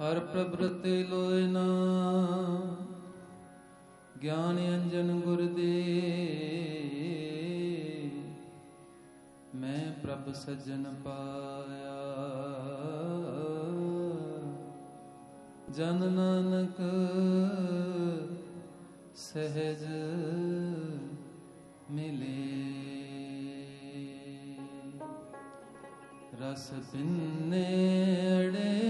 ਹਰ ਪ੍ਰਭਰਤੇ ਲੋਇਨਾ ਗਿਆਨ ਅੰਜਨ ਗੁਰ ਦੇ। ਮੈਂ ਪ੍ਰਭ ਸਜਣ ਪਾਇਆ। ਜਨ ਨਾਨਕ ਸਹਿਜ ਮਿਲੇ। ਰਸ ਪਿੰਨੇ ਅੜੇ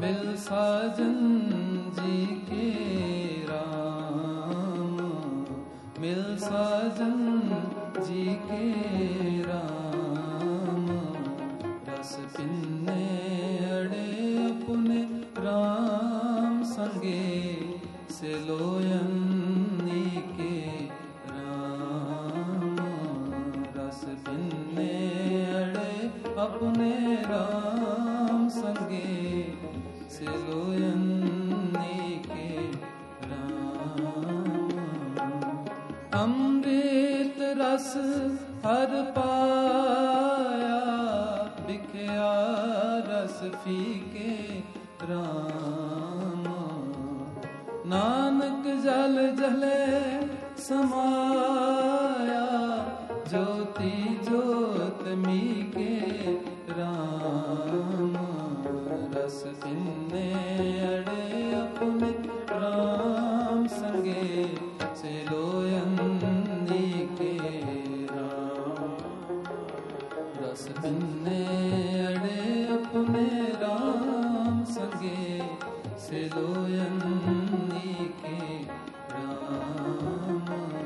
बिल साजन जी के राम मिल साजन जी के राम, रस पिन्ने, अड़े अपने राम संगे से लोयनी के राम, रस पिन्ने, अड़े अपने राम। 번개 슬로연 네게 라마 अमृत रस हर पाया, बिखया रस फीके राम। नानक जल जले समाया, ज्योति ज्योत मी के राम। सिन्ने अड़े अपने राम संगे से लोयन्नी के राम। रस पिन्ने अड़े अपने राम संगे से लोयन्नी के राम।